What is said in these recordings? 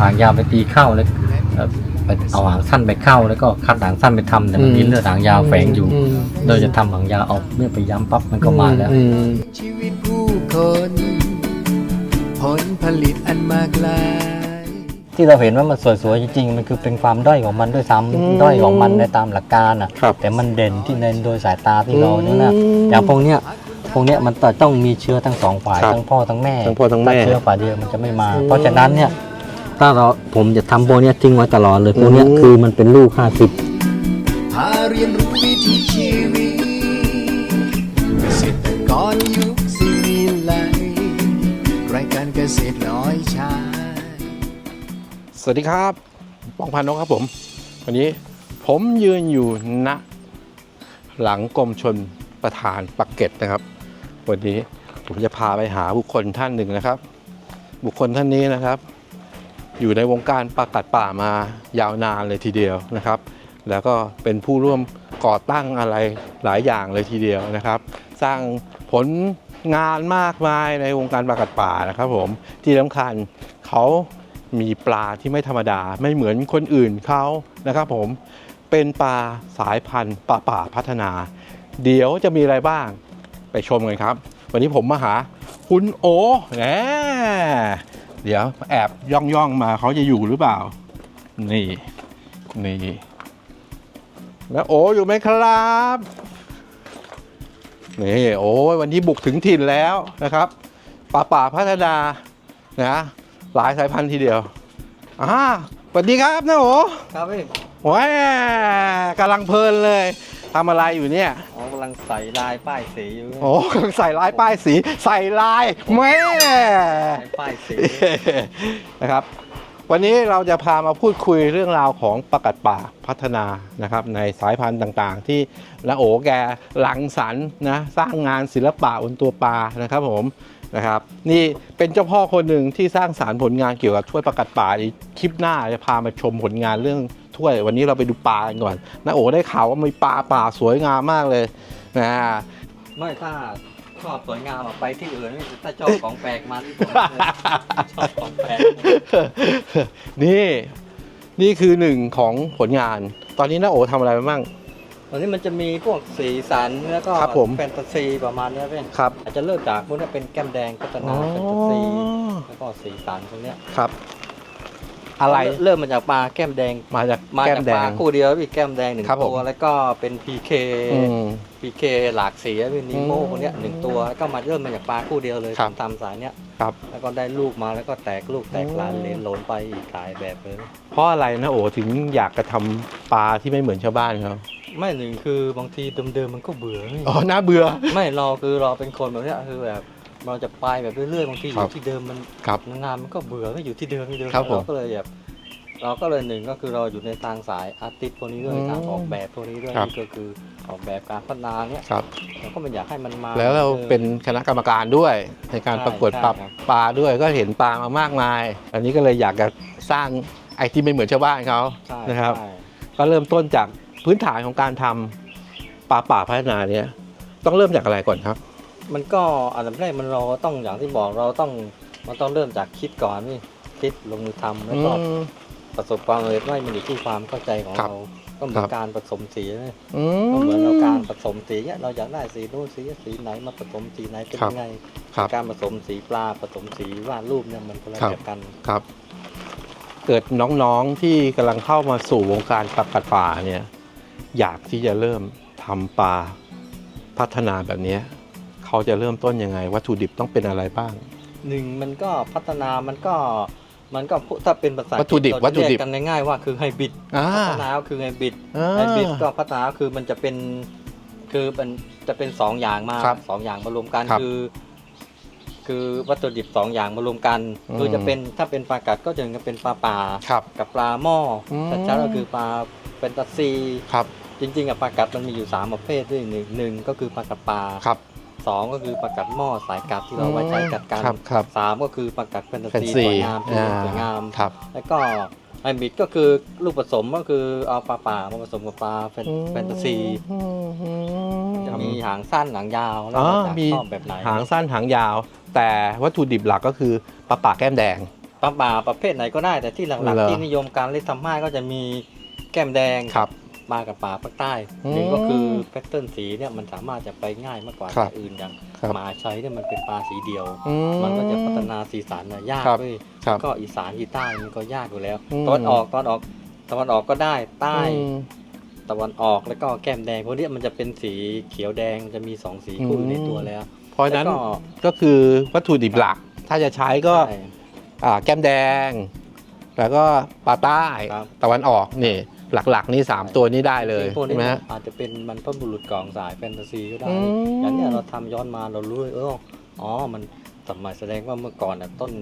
หางยาวไปตีเข้าแล้วเอ่อไปเอาหางสั้นไปเข้า แล้วก็คัดหางสั้นไปทำแต่มันมีเลือดหางยาวแฝงอยู่มโดยจะทำหางยาวเอาเมื่อไปย้ำปั๊บมันก็มาแล้วอืมชีวิตผู้คนผลผลิตอันมากลายที่เราเห็นว่ามันสวยๆจริงๆ มันคือเป็นความด้อยของมันด้วยซ้ำด้อยของมันในตามหลักการอะครับแต่มันเด่นที่ในโดยสายตาที่เราเนี่ยนะอืมอย่างพวกเนี้ยพวกเนี้ยมันต้องมีเชื้อทั้งสองฝ่ายครับทั้งพ่อทั้งแม่ทั้งพ่อทั้งแม่ถ้าเชื้อฝ่ายเดียวมันจะไม่มาอืมเพราะฉะนั้นเนี่ย ถ้าเราผมจะทำพวกเนี้ยทิ้งไว้ตลอดเลยพวกเนี้ยอืม คือมันเป็นลูกห้าสิบพาเรียนรู้วิถีชีวิตเกษตรกรยุคสิวิไลรายการเกษตรร้อยชาย สวัสดีครับป้องพันนกครับผม วันนี้ผมยืนอยู่ณหลังกรมชนประธานปักเกร็ดนะครับ วันนี้ผมจะพาไปหาบุคคลท่านหนึ่งนะครับ บุคคลท่านนี้นะครับ อยู่ในวงการประกัดป่ามายาวนานเลยทีเดียวนะครับ แล้วก็เป็นผู้ร่วมก่อตั้งอะไรหลายอย่างเลยทีเดียวนะครับ สร้างผลงานมากมายในวงการประกัดป่านะครับผมที่สำคัญเขามีปลาที่ไม่ธรรมดาไม่เหมือนคนอื่นเขานะครับผมเป็นปลาสายพันธุ์ปลาป่าพัฒนา เดี๋ยวจะมีอะไรบ้างไปชมกันครับ วันนี้ผมมาหาคุณโอแหม เดี๋ยวแอบย่องย่องๆมาเขาจะอยู่หรือเปล่า นี่ นี่ แล้วโออยู่ไหมครับนี่โอ้ยวันนี้บุกถึงถิ่นแล้วนะครับป่าป่าพัฒนานะหลายสายพันธุ์ทีเดียวอ่าสวัสดีครับนะโอครับพี่โอ้ยกำลังเพลินเลยทำอะไรอยู่เนี่ย อ๋อกำลังใส่ลายป้ายสีอยู่โอ้กำลังใส่ลายป้ายสีใส่ลายแม่ป้ายสีนะครับ วันนี้เราจะพามาพูดคุยเรื่องราวของประกัดป่าพัฒนานะครับ ในสายพันธุ์ต่างๆ ที่ละโอแกหลังสรรค์นะสร้างงานศิลปะบนตัวปลานะครับผมนะครับนี่เป็นเจ้าพ่อคนหนึ่งที่สร้างสารรค์ผลงานเกี่ยวกับถ้วยประกัดป่าอีกคลิปหน้าจะพามาชมผลงานเรื่อง ถ้วย วันนี้เราไปดูปลากันก่อนนะโอได้ข่าวว่ามีปลาป่าสวยงามมากเลยนะไม่ถ้าชอบสวยงามอะไปที่อื่นไม่ถ้าชอบของแปลกมาที่ผมชอบของแปลกนี่นี่คือหนึ่งของผลงาน ตอนนี้น้าโอทำอะไรไปบ้างตอนนี้มันจะมีพวกสีสันแล้วก็ครับผมแฟนตาซีประมาณเนี้ยเป็นครับอาจจะเริ่มจากพวกนี้เป็นแก้มแดงพัฒนาแฟนตาซีแล้วก็สีสันพวกเนี้ยครับ อะไร เริ่มมาจากปลาแก้มแดงมาจากมาแก้จากมแดปลาง คู่เดียวพี่แก้มแดงหนึ่งครับผม ตัวแล้วก็เป็นพีเคอืม พีเคหลากสีเป็นนิโมอืมพวกเนี้ยหนึ่งตัวแล้วก็มาเริ่มมาจากปลาคู่เดียวเลยครับ ทำสายเนี้ยครับ แล้วก็ได้ลูกมาแล้วก็แตกลูกแตกหลานอืม เลนโหลนไปอีกหลายแบบเลย เพราะอะไรนะโอถึงอยากจะทำปลาที่ไม่เหมือนชาวบ้านเขาไม่หนึ่งคือบางทีเดิมๆมันก็เบื่อนี่ อ๋อน่าเบื่อ ไม่เราคือเราเป็นคนแบบเนี้ยคือแบบ เราจะไปแบบเรื่อยๆบางทีอครัยู่บที่เดิมมันครับงานมันก็เบื่อไม่อยู่ที่เดิมที่เดิมครับผมเราก็เลยแบบเราก็เลยหนึ่งก็คือเราอยู่ในทางสายอาร์ติสพวกนี้ด้วยอืมทางออกแบบพวกนี้ด้วยครับ นี่ก็คือออกแบบการพัฒนาเนี้ยครับ เราก็มันอยากให้มันมาแล้วเราออ เป็นคณะกรรมการด้วยในการใช่ประกวดใช่ปลาครับ ปลาด้วยก็เห็นปลามามากมาย อันนี้ก็เลยอยากจะสร้างไอ้ที่ไม่เหมือนชาวบ้านเขาใช่นะครับ ใช่ก็เริ่มต้นจากพื้นฐานของการทำปลาป่าพัฒนาเนี่ยต้องเริ่มจากอะไรก่อนครับ มันก็อันดับแรกมันเราต้องอย่างที่บอกเราต้องมันต้องเริ่มจากคิดก่อนนี่คิดลงมือทำแล้วก็อืมประสบความสำเร็จไม่มันอยู่ที่ความเข้าใจของครับเราก็เหมือครันบ การผสมสีนะอืก็เหมือนเรามการผสมสีเนี่ยเราอยากได้สีนู้นสีสีไหนมาผสมสีไหนเป็นครับยังไง ครับ การผสมสีปลาผสมสีวาดรูปเนี่ยมันคนละครับ แบบกัน ครับ เกิดน้องๆที่กำลังเข้ามาสู่วงการปลากัดป่าเนี่ย อยากที่จะเริ่มทำปลาพัฒนาแบบเนี้ย เขาจะเริ่มต้นยังไง วัตถุดิบต้องเป็นอะไรบ้าง หนึ่งมันก็พัฒนามันก็มันก็พูถ้าเป็นภาษาวัตถุดิบเราจะวัตถุดิบเรียกกันง่ายๆว่าคือไฮบริดอ่าพัฒนาก็คือไฮบริดอ่าไฮบริดก็พัฒนาก็คือมันจะเป็นคือมันจะเป็นสองอย่างมาครับสองอย่างมารวมกันครับคือ คือวัตถุดิบสองอย่างมารวมกันอืมคือจะเป็นถ้าเป็นปลากัดก็จะเป็นปลาป่าครับกับปลาหม้ออมแต่ชัดก็คือปลาแฟนตาซีครับจริงๆอะปลากัดมันมีอยู่สามประเภทด้วยหนึ่งหนึ่งก็คือปลากัดปลาครับ สองก็คือปลากัดหม้อสายกัดที่เราไว้ใช้กัดกันครับครับสามก็คือปลากัดแฟนตาแฟนซีซีสวยงามที่อ่าสวยงามครับแล้วก็ไฮบริดก็คือลูกผสมก็คือเอาปลาป่ามาผสมกับปลาแฟนแฟนตาซีจะมีหางสั้นหางยาวแล้วอ๋อแต่มีชอบแบบไหนหางสั้นหางยาว แต่วัตถุดิบหลักก็คือปลาป่าแก้มแดงปลาป่าประเภทไหนก็ได้แต่ที่หลักเหรอๆที่นิยมการเล่นทำให้ก็จะมีแก้มแดงครับ ปลากับป่าภาคใต้อืมหนึ่งก็คือแพทเทิร์นสีเนี่ยมันสามารถจะไปง่ายมากกว่าครับแต่อื่นอย่างครับหมาใช้เนี่ยมันเป็นปลาสีเดียว อืมันก็จะพัฒนาสีสันน่ะยากครับเว้ยครับก็อีสานอีใต้มันก็ยากอยู่แล้วอืม ตะวันออกตะวันออกตะวันออกก็ได้ใต้ อืม ตะวันออกแล้วก็แก้มแดงพวกเนี้ยมันจะเป็นสีเขียวแดงมันจะมีสองสีคู่อยู่ในตัวแล้วเพราะฉะนั้นแล้วก็ก็คือวัตถุดิบหลัก ถ้าจะใช้ก็ใช่ อ่าแก้มแดง แล้วก็ปลาใต้ครับ ตะวันออกนี่ หลักๆ นี่สามตัวนี้ได้เลยซึ่งพวกใช่นี้ไหมฮะ อาจจะเป็นมันต้นบุรุษกองสายแฟนตาซีก็ได้อืม อย่างเนี้ยเราทำย้อนมาเรารู้เลยเอออ๋อมันสมัยแสดงว่าเมื่อก่อนน่ะต้น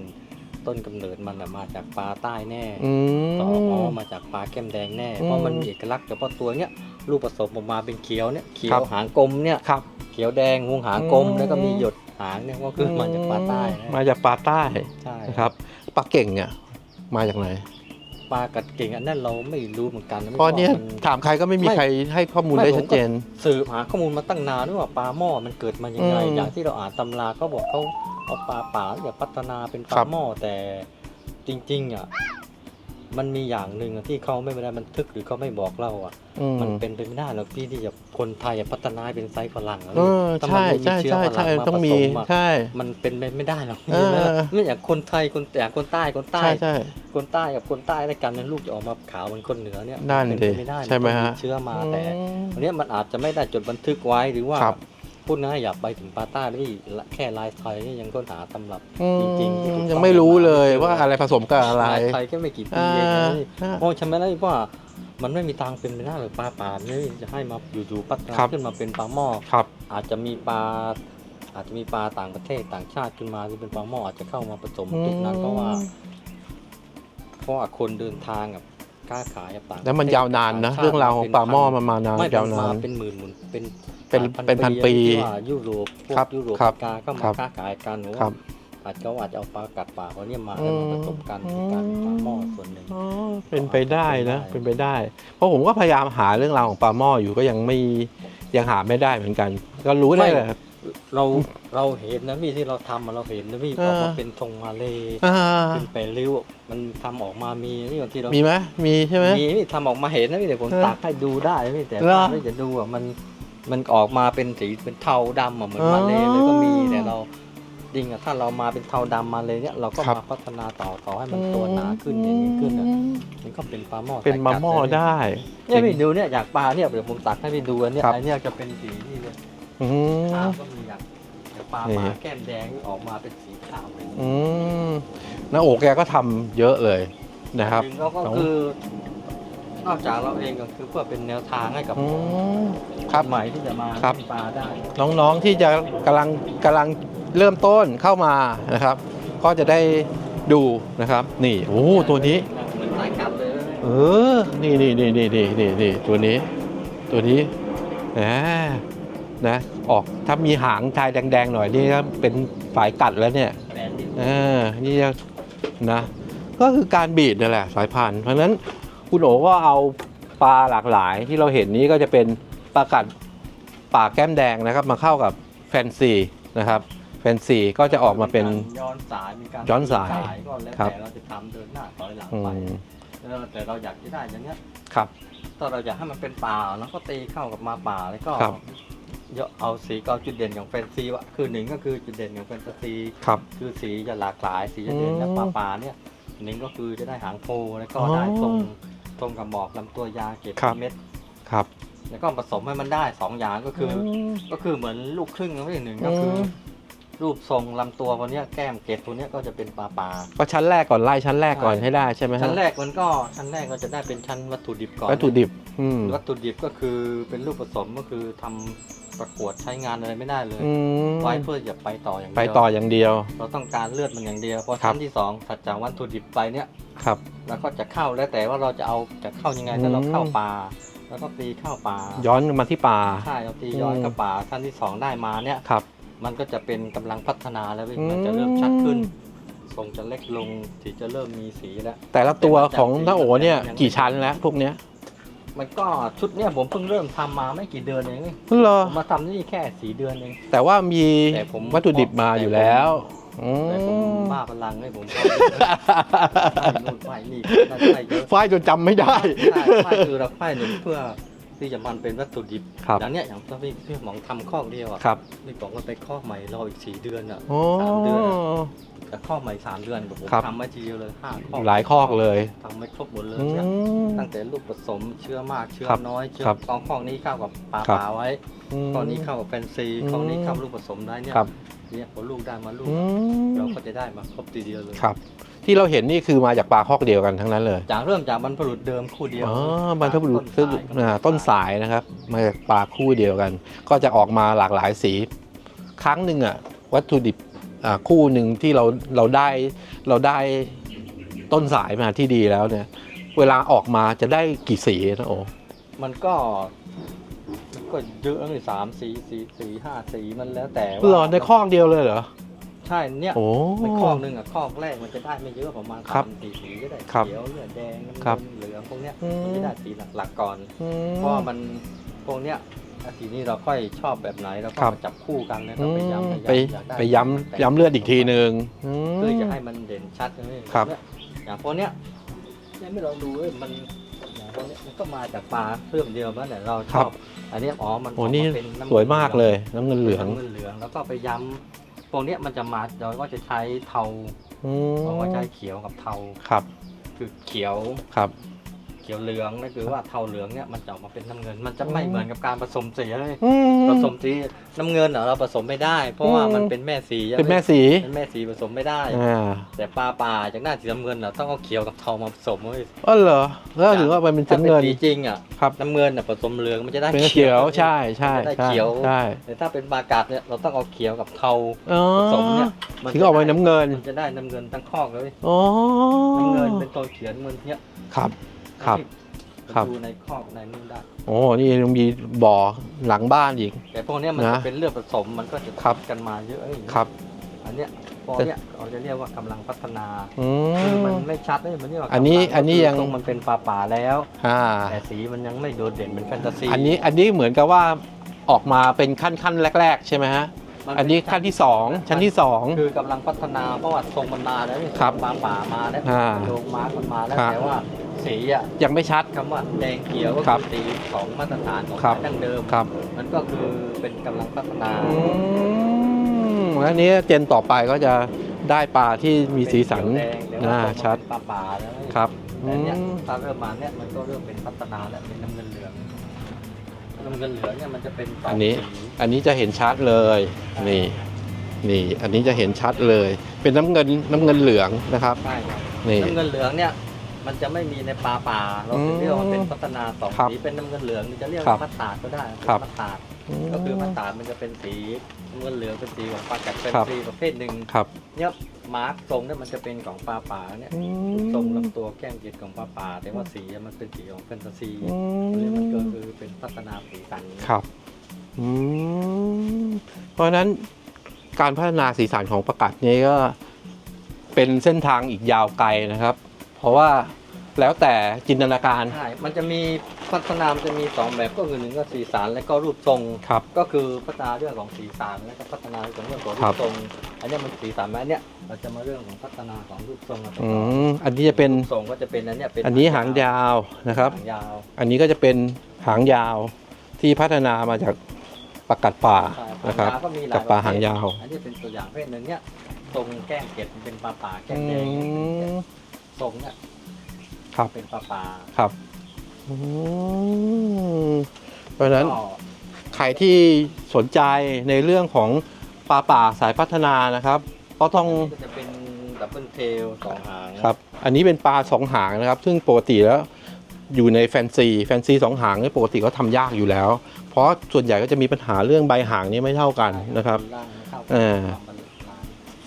ต้นกำเนิดมันน่ะมาจากปลาใต้แน่อืต่ออ๋อม มาจากปลาแก้มแดงแน่อืมเพราะมันมีเอกลักษณ์เฉพาะตัวเนี้ยรูปผสมออกมาเป็นเขียวเนี่ยเขียครัวบ หางกลมเนี่ยครับ เขียวแดงงวงหางกลมอืม แล้วก็มีหยดหางเนี่ยก็คือมาจากปลาใต้นะมาจากปลาใต้ใช่ นะครับปลาเก่งเนี่ยมาจากไหน ปลากัดเก่งอันนั้นเราไม่รู้เหมือนกันนะเพราะเนี่ยมันถามใครก็ไม่มีไม่ใครให้ข้อมูลไม่ได้ผมก็ชัดเจนสืบหาข้อมูลมาตั้งนานว่าปลาหม้อมันเกิดมายังไงอืมอย่างที่เราอ่านตำราก็บอกเขาเอาปลาป่าอยากพัฒนาเป็นปครัลาบหม้อแต่จริงๆอะ มันมีอย่างหนึ่งอะที่เขาไม่ได้บันทึกหรือเขาไม่บอกเราอะ อืม มันเป็นไปไม่ได้หรอกพี่ที่จะคนไทยอะพัฒนาให้เป็นไซส์ฝรั่งอะเออถ้ามันใช่ไม่มีใช่เชื้อใช่ฝรั่ใช่งมาต้องผมีสมอะใช่ มันเป็นไปไม่ได้หรอกเออไม่อย่างคนไทยคนแต่คนใต้คนใต้ ใช่ใช่ คนใต้กับคนใต้ด้วยกันนั้นลูกจะออกมาขาวเหมือนคนเหนือเนี่ยนั่นเป็ดิปไม่ได้ใช่ไหมนต้องฮะเชื้อมาแต่อืมอันเนี้ยมันอาจจะไม่ได้จดบันทึกไว้หรือว่าครับ พูดง่ายอย่าไปถึงปาต้าด้วยแค่ลายไทยนี่ยังค้นหาตำรับอืมจริงๆที่ถูกต้องยังไม่รู้เลยว่าอะไรผสมกับอะไรลายไทยแค่ไม่กี่ปีอ่าเองนะนี่อ่า โอ้ฉันไม่ได้ว่ามันไม่มีทางเป็นไปได้หรอกปลาป่านี่จะให้มาอยู่ๆพัฒนาครับ ขึ้นมาเป็นปลาหม้อ ครับ อาจจะมีปลาอาจจะมีปลาต่างประเทศต่างชาติขึ้นมาที่เป็นปลาหม้ออาจจะเข้ามาผสมจุดนั้นเพราะว่าเพราะว่าคนเดินทางกับ ค้าขายกับต่างแล้วมันประเทศยาวนานนะต่ชติเรื่องราวของปลาหม้อมันมานานไม่ยาวนานเป็นหมื่นหมื่นเป็นเป็นเป็นพันปีที่ว่ายุโรปพวครับกยุโรปครับอเมริกาก็ครัมาบค้าขายกันหรือครัว่าบอาจจะอาจจะเอาปลากัดป่าเขาเนี่ยมาแล้วมาผสมกันเป็นการปลาหม้อส่วนหนึ่งอ๋อเป็นไปได้นะเป็เป็นนไปไปได้ได้ เพราะผมก็พยายามหาเรื่องราวของปลาหม้ออยู่ก็ยังไม่ยังหาไม่ได้เหมือนกัน ก็รู้ได้แหละ เราเราเห็นนะพี่ที่เราทำอะเราเห็นนะพี่เออออกมาเป็นธงมาเลยอ่าเป็นแปรริ้วมันทำออกมามีนี่ที่เรามีไหมมีใช่ไหมมีพี่ทำออกมาเห็นนะพี่แต่ผมเออตักให้ดูได้พี่แต่เหรอ ไม่จะดูอะมันมันออกมาเป็นสีเป็นเทาดำอะเหมือนอ๋อมาเลยเลยก็มีแต่เราจริงอะถ้าเรามาเป็นเทาดำมาเลยเนี่ยเราก็ครับ มาพัฒนาต่อต่อให้มันตัวหนาขึ้นอย่างนี้ขึ้นอะมันก็เป็นปลาหม้อเป็นมะหม้อสายกัดเลยได้ เนี่ยพี่ดูเนี่ยอยากปลาเนี่ยเดี๋ยวผมตักให้พี่ดูอันเนี้ยครับ อันเนี้ยจะเป็นสีนี่เลย อืมขาวก็มีอยากอยากปลานี่หมาแก้มแดงออกมาเป็นสีขาวเลยอืมน้าโอกแกก็ทำเยอะเลยนะครับจริงๆแล้วก็คือนอกจากเราเองก็คือเพื่อเป็นแนวทางให้กับอืม ครับ ใหม่ที่จะมาครับเล่นปลาได้ น้องๆที่จะกำลังกำลังเริ่มต้นเข้ามานะครับ ก็จะได้ดูนะครับ นี่โอ้ตัวนี้ เหมือนสายกัดเลยเออ นี่นี่นี่นี่นี่นี่นี่ตัวนี้ ตัวนี้นะ นะออกถ้ามีหางชายแดง ๆ หน่อยนี่ก็เป็นสายกัดแล้วเนี่ยแปดนิ้วเออนี่จะนะก็คือการบีดนั่นแหละสายพันธุ์เพราะฉะนั้นคุณโอก็เอาปลาหลากหลายที่เราเห็นนี้ก็จะเป็นปลากัดปากแก้มแดงนะครับ มาเข้ากับแฟนซีนะครับแฟนซีก็จะออกมาเป็นย้อนสายมีการย้อนสายก็แล้วครับแต่เราจะทำเดินหน้าต่อยหลังอืไปมแล้วแต่เราอยากจะได้อย่างเนี้ยครับถ้าเราอยากให้มันเป็นป่าแล้วก็ตีเข้ากับมาป่าแล้วก็ครับ เยอะเอาสีก็เอาจุดเด่นของแฟนซีวะคือหนึ่งก็คือจุดเด่นของแฟนตาซีครับ คือสีจะหลากหลายสีจะเด่นอืมและป่าป่าเนี่ยหนึ่งก็คือจะได้หางโพแล้วก็อ๋อได้ทรงทรงกระบอกลำตัวยาเก็บครับเม็ดครับ แล้วก็ผสมให้มันได้สองอย่างก็คืออมก็คือเหมือนลูกครึ่งนะพี่หนึ่งก็คืออมรูปทรงลำตัววันนี้ยแก้มเกตตัวเนี้ยก็จะเป็นปลาปลาก็ชั้นแรกก่อนไล่ชั้นแรกก่อนใช่ให้ได้ใช่ไหมฮะชั้นแรกมันก็ชั้นแรกก็จะได้เป็นชั้นวัตถุดิบก่อนวัตถุดิบอืมวัตถุดิบก็คือเป็นลูกผสมก็คือทำ ประกวดใช้งานอะไรไม่ได้เลยอืมไว้เพื่อจะไปต่ออย่างเดียวไปต่ออย่างเดียว เราต้องการเลือดมันอย่างเดียวพอครัชั้บ นที่สองถัดจากวัตถุดิบไปเนี่ยครับแล้วก็จะเข้าแล้วแต่ว่าเราจะเอาจะเข้ายังไงถ้าเราอืมเข้าป่าแล้วก็ตีเข้าป่าย้อนมาที่ป่า ใช่เราตีย้อนอืมกับป่าชั้นที่สองได้มาเนี่ย ครับ มันก็จะเป็นกำลังพัฒนาแล้วเว้ยอืม มันจะเริ่มชัดขึ้น ทรงจะเล็กลงสีจะเริ่มมีสีแล้ว แต่ละตัวของน้าโอเนี่ยยังกี่ชั้นแล้วพวกเนี้ย มันก็ชุดเนี่ยผมเพิ่งเริ่มทำมาไม่กี่เดือนเองเหรอผมมาทำนี่แค่สีเดือนเอง แต่ว่ามีแต่ผม วัตถุดิบมาอยู่แล้วอืมแต่ผมบ้าพลังให้ผมไปนู่นไปนี่น่าจะไปเยอะฝ้ายจนจำไม่ได้ ใช่ไฟคือเราไฟหนึ่งเพื่อ ที่จะมันเป็นวัตถุดิบครับอย่างเนี้ยอย่างที่พี่หมองทำข้อกเดียวอะครับพี่บอกว่าไปข้อกใหม่รออีกสี่เดือนอะ โอ้ สามเดือนอะแต่ข้อกใหม่สามเดือนผมครับ ทำไม่ทีเดียวเลยห้าข้อกหลายคอกเลยทำไม่ครบหมดเลยอืเนี่ยม ตั้งแต่ลูกผสมเชื้อมากเชื้อครับน้อยเชื้อครับกองข้อกนี้เข้ากับปลาครับปลาไว้อืมข้อกนี้เข้ากับแฟนซีอืมข้อกนี้เข้าลูกผสมได้เนี่ยครับเนี่ยพอลูกได้มาลูกอืมเราก็จะได้มาครบทีเดียวเลย ครับ ที่เราเห็นนี่คือมาจากปลาคอกเดียวกันทั้งนั้นเลยจากเริ่มจากบรรพบุรุษเดิมคู่เดียวอ๋อบรรพบุรุษต้ต้นนสายอ่าต้นสายนะครับ มาจากปลาคู่เดียวกัน ก็จะออกมาหลากหลายสี ครั้งหนึ่งอะวัตถุดิบอ่าคู่หนึ่งที่เราเราได้เราได้ต้นสายมาที่ดีแล้วเนี่ย เวลาออกมาจะได้กี่สีนะโอ้มันก็มันก็เยอะเลยสามสีสีสีห้าสีมันแล้วแต่เหรอในคอกเดียวเลยเหรอ ใช่เนี่ยโอ้ในคอกหนึ่งอะคอกแรกมันจะได้ไม่เยอะประมาณครับสามสี่สีก็ได้ครับเขียวเหลืองแดงน้ำครับเงินเหลืองพวกเนี้ยอืม มันจะได้สีหลักๆก่อนอืม เพราะว่ามันพวกเนี้ยอาทีนี้เราค่อยชอบแบบไหนเราก็ครับ มาจับคู่กันแล้วอืก็มไปย้ำไปอยากได้ไปย้ำย้ำเลือดอีกทีหนึ่งอืม เพื่อจะให้มันเด่นชัดเลยครับเนี่ยอย่างพวกเนี้ยเนี่ยไม่ลองดูเว้ยมันอย่างพวกเนี้ยมันก็มาจากปลาเรื่องเดียวนั่นแหละเราชอบอันเนี้ยอ๋อมันโอ้กนี่มาเป็นน้ำสวยมากเลยน้ำเงินเหลือง น้ำเงินเหลืองแล้วก็ไปย้ำ พวกเนี้ยมันจะมาเราก็จะใช้เทาอืมเราก็ใช้เขียวกับเทาครับ คือเขียวครับเขียวเหลืองนั่นคือว่าเทาเหลืองเนี่ยมันจะออกมาเป็นน้ำเงิน มันจะไม่เหมือนกับการผสมสีเลยอืม ผสมสีน้ำเงินเหรอเราผสมไม่ได้ เพราะว่ามันเป็นแม่สีเป็นแม่สีเป็นแม่สีผสมไม่ได้ อ่าแต่ปลาป่าจากหน้าสีน้ำเงินเราต้องเอาเขียวกับเทามาผสมเว้ยอ๋อเหรอแล้วถึงว่ามันเป็นถ้าน้ำเป็นเงินสีจริงอะครับ น้ำเงินน่ะผสมเหลืองมันจะได้เป็นเขียวใช่ใช่มันจะได้ใช่เขียวใช่แต่ถ้าเป็นปลากัดเนี่ยเราต้องเอาเขียวกับเทาอ๋อผสมเนี่ยมัถึงออกมาน้ำเงินมันจะได้น้ำเงินทั้งคอกเลย อ๋อน้ำเงินเป็นตัวเขียนเงินเนี่ยครับ ครับ ครับดูในคอกในนู่นได้ โอ้นี่ยังมีบ่อหลังบ้านอีก แต่พวกเนี้ยมันนะจะเป็นเลือดผสมมันก็จะครับ กันมาเยอะอย่างเงี้ยครับ อันเนี้ยพวกเนี้ยเราจะเรียกว่ากำลังพัฒนาอืคือม มันไม่ชัดเลยมันเรียกว่าอันนี้กำลัอันนี้ยัง ตรงมันเป็นป่าป่าๆแล้ว อ่า แต่สีมันยังไม่โดดเด่นเป็นแฟนตาซีอันนี้อันนี้เหมือนกับว่าออกมาเป็นขั้นขั้นแรก ๆ ใช่ไหมฮะ มัเป็อันนี้ขั้นที่สองชั้นที่สอง คือกำลังพัฒนาเพราะว่าทรงมันมาแล้วนี่ครับป่าป่ามาแล้วอ่าโยงมาร์กมันมาแล้วครับ แต่ว่า สีอะยังไม่ชัด คำว่าแดงเขียวก็ครัคืบอสีของมาตรฐานของครับ ดั้งเดิม ครับมันก็คือเป็นกำลังพัฒนาอืมแล้วนี้เจนต่อไปก็จะได้ปลาที่มีสีสันเป็นเขียวแดงแต่ว่าอ่าทรงมันชัดเป็นป่าป่าๆแล้วครับแต่เนี้ยอืมถ้าเริ่มมาเนี่ยมันก็เริ่มเป็นพัฒนาแล้วเป็นน้ำเงินเหลืองน้ำเงินเหลืองเนี่ยมันจะเป็นสงอันนี้ สี อันนี้จะเห็นชัดเลย นี่ นี่ อันนี้จะเห็นชัดเลย เป็นน้ำเงินน้ำเงินเหลืองนะครับ ใช่ครับนี่ น้ำเงินเหลืองเนี่ย มันจะไม่มีในปลาป่า เราถึงเรียกว่ามันเป็นพัฒนาสองครับสีเป็นน้ำเงินเหลืองหรือจะเรียกครัว่าบมัตตาร์ดก็ได้ครับ มัตตาร์ดก็คือมัตตาร์ดมันจะเป็นสีน้ำเงินเหลืองเป็นสีของปลากัดเป็นครับ สีประเภทหนึ่งครับเนี่ยมาร์กทรงเนี่ยมันจะเป็นของปลาป่าเนี่ยอืทรงมลำตัวแก้มจิตของปลาป่า แต่ว่าสีอะมันเป็นสีของแฟนตาซีอืเรียกมันก็มคือเป็นพัฒนาสีสัน ครับอืมเพราะฉะนั้นการพัฒนาสีสันของประกัดนี้ก็เป็นเส้นทางอีกยาวไกลนะครับ เพราะว่า แล้วแต่จินตนาการ ใช่ มันจะมีพัฒนามันจะมีสองแบบก็คือหนึ่งก็สีสันและก็รูปทรง ครับ ก็คือพัฒนาเรื่องของสีสันแล้วก็พัฒนาเรื่องของเรื่องของครูรับปทรง อันเนี้ยมันสีสันไหมเนี่ยเราจะมาเรื่องของพัฒนาของรูปทรงกันต่ออืมอันนี้จะเป็นรูปทรงก็จะเป็นอันเนี้ยเป็นอันนี้หางยาวนะครับ หางยาวอันนี้ก็จะเป็นหางยาวที่พัฒนามาจากประกัดป่าใช่นะครับ หางยาวก็มีหลายกับปลาประเภทหางยาว อันนี้เป็นตัวอย่างเพศหนึ่งเนี่ยทรงแก้มเกล็ดมันเป็นปลาป่าแก้มอืแดงมทรงเนี่ย ครับ เป็นปลาป่าครับอืมเพราะฉะนั้นก็ใครที่สนใจในเรื่องของปลาป่าสายพัฒนานะครับ ก็ต้องก็จะเป็นดับเบิลเทลสองหางครับ อันนี้เป็นปลาสองหางนะครับ ซึ่งปกติแล้วอยู่ในแฟนซีแฟนซีสองหางนี่ปกติก็ทำยากอยู่แล้ว เพราะส่วนใหญ่ก็จะมีปัญหาเรื่องใบหางนี่ไม่เท่ากันนะครับ ล่างไม่เข้าเออความบรรลุล่าง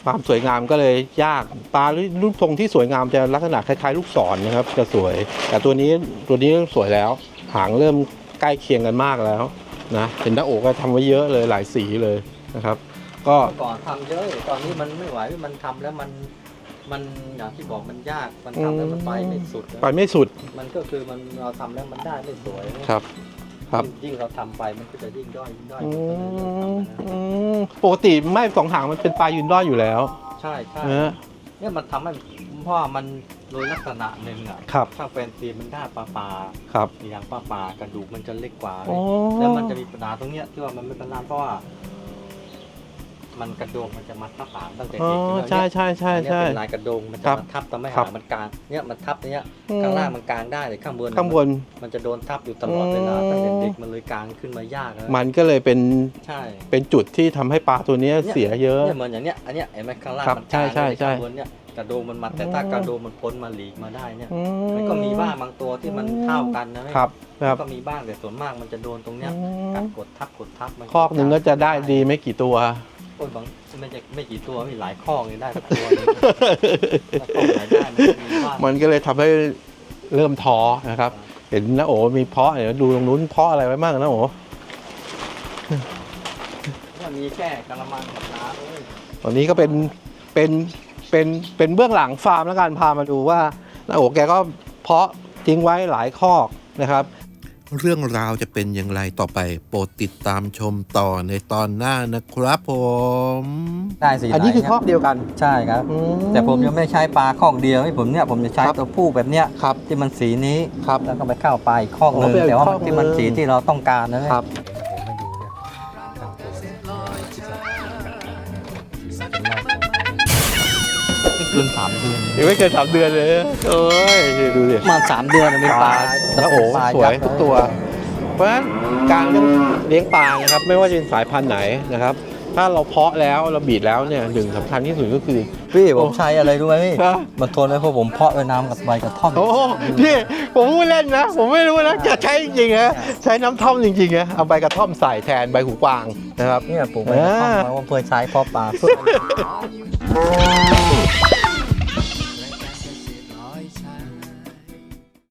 ความสวยงามก็เลยยากปลารูปทรงที่สวยงามจะลักษณะคล้ายๆ ลูกศรนะครับ จะสวย แต่ตัวนี้ตัวนี้สวยแล้ว หางเริ่มใกล้เคียงกันมากแล้วนะเห็นหน้าอกก็ทำไว้เยอะเลยหลายสีเลยนะครับ ก็เมื่อก่อนทำเยอะตอนนี้มันไม่ไหวมันทำแล้วมันมันอย่างที่บอกมันยากมันทำแล้วมันไปไม่สุดไปไม่สุด มันก็คือมันเราทำแล้วมันได้ไม่สวยครับ ครับยิ่งยิ่งเราทำไปมันก็จะยิ่งด้อยยิ่งด้อย ปนะอืมปกติไม่สองหางมันเป็นปลายืนด้อยอยู่แล้ว ใช่ใช่เออ เนี่ยมันทำให้เพราะว่ามันโดยลักษณะหนึ่งอะครับช่างแฟนซีมันได้ปลาปลาครับอย่างปลาปลากระดูกมันจะเล็กกว่าโอ้แล้วมันจะมีปัญหาตรงเนี้ยที่ว่ามันไม่เป็นรานเพราะว่า มันกระโดงมันจะมาทับหางตั้งแต่อ๋อเด็กอยู่แล้วใช่เนี่ยใช่ใช่อันเนี้ยใช่ เป็นลายกระโดงมันครัจะบมาทับทำให้ครัหาบ งมันกลางเนี่ยมันทับเนี้ยอืมข้างล่างมันกลางได้แต่ข้างบนข้างบน มันจะโดนทับอยู่ตลอดเวลาอืมตั้งแต่เด็กมันเลยกลางขึ้นมายากนะมันก็เลยเป็นใช่ เป็นจุดที่ทำให้ปลาตัวเนี้ยเสียเยอะ เนี่ยเหมือนอย่างเนี้ย อันเนี้ยเห็นไหมข้างล่างครับมันกลางใช่ใช่ข้างบนเนี่ยกระโดงมันมาแต่อืมถ้ากระโดงมันพ้นมาหลีกมาได้เนี่ย อืมันก็มีบ้างบางตัวที่มันเท่ากันนะครับครับ ก็มีบ้างแต่ส่วนมากมันจะโดนตรงเนี้ยอืม กัดกดทับกดทับมันคอกหนึ่งก็จะได้ดีไม่กี่ตัว โอ้ยบางไม่ใช่ไม่กี่ตัวมีหลายคอกเลยได้สักตัวหนึงถ้าคอกไหนได้มันก็มีบ้างมันก็เลยทำให้เริ่มท้อนะครับ เห็นนะโอ้มีเพาะเดี๋ยวดูตรงนู้นเพาะอะไรไว้บ้างนะโอ้เนี่ยมีแค่กระมังกับน้ำเลยตอนนี้ก็เป็นเป็นเป็นเป็นเบื้องหลังฟาร์มแล้วกันพามาดูว่านะโอ้แกก็เพาะทิ้งไว้หลายคอกนะครับ เรื่องราวจะเป็นอย่างไรต่อไป โปรดติดตามชมต่อในตอนหน้านะครับผมได้สิอันนี้คือคอกเดียวกัน ใช่ครับ อื แต่ผมยังไม่ใช้ปลาคอกเดียวให้ผมเนี่ยผมจะใช้ครับ ตัวผู้แบบเนี้ยครับ ที่มันสีนี้ครับ แล้วก็ไปเข้าปลาอีกคอกหนึงอ๋อไปเอาแต่ว่าคอกที่มันหนึ่ง สีที่เราต้องการนะเนี่ยครับ เกินสามเดือนยังไม่เกินสามเดือนเลยโอ้ยดูดิประมาณสามเดือนนะมีปลาแล้วโอ้ปลาสวยยักษ์ทุกตัว เพราะฉะนั้นการเลี้ยงเลี้ยงปลานะครับไม่ว่าจะเป็นสายพันธุ์ไหนนะครับ ถ้าเราเพาะแล้วเราบีดแล้วเนี่ยหนึ่งสำคัญที่สุดก็คือ พี่ผมใช้อะไรรู้ไหมพี่ฮะ มันทนไหมเพราะผมเพาะไว้น้ำกับใบกระท่อม โอ้โหพี่ผมพูดเล่นนะ ผมไม่รู้นะจะใช้จริงๆนะใช้น้ำท่อมจริงๆนะเอาใบกระท่อมใส่แทนใบหูกวางนะครับ เนี่ยปลูกใบกระท่อมอ่า ไว้ว่าเพื่อใช้เพาะปลาเพื่อ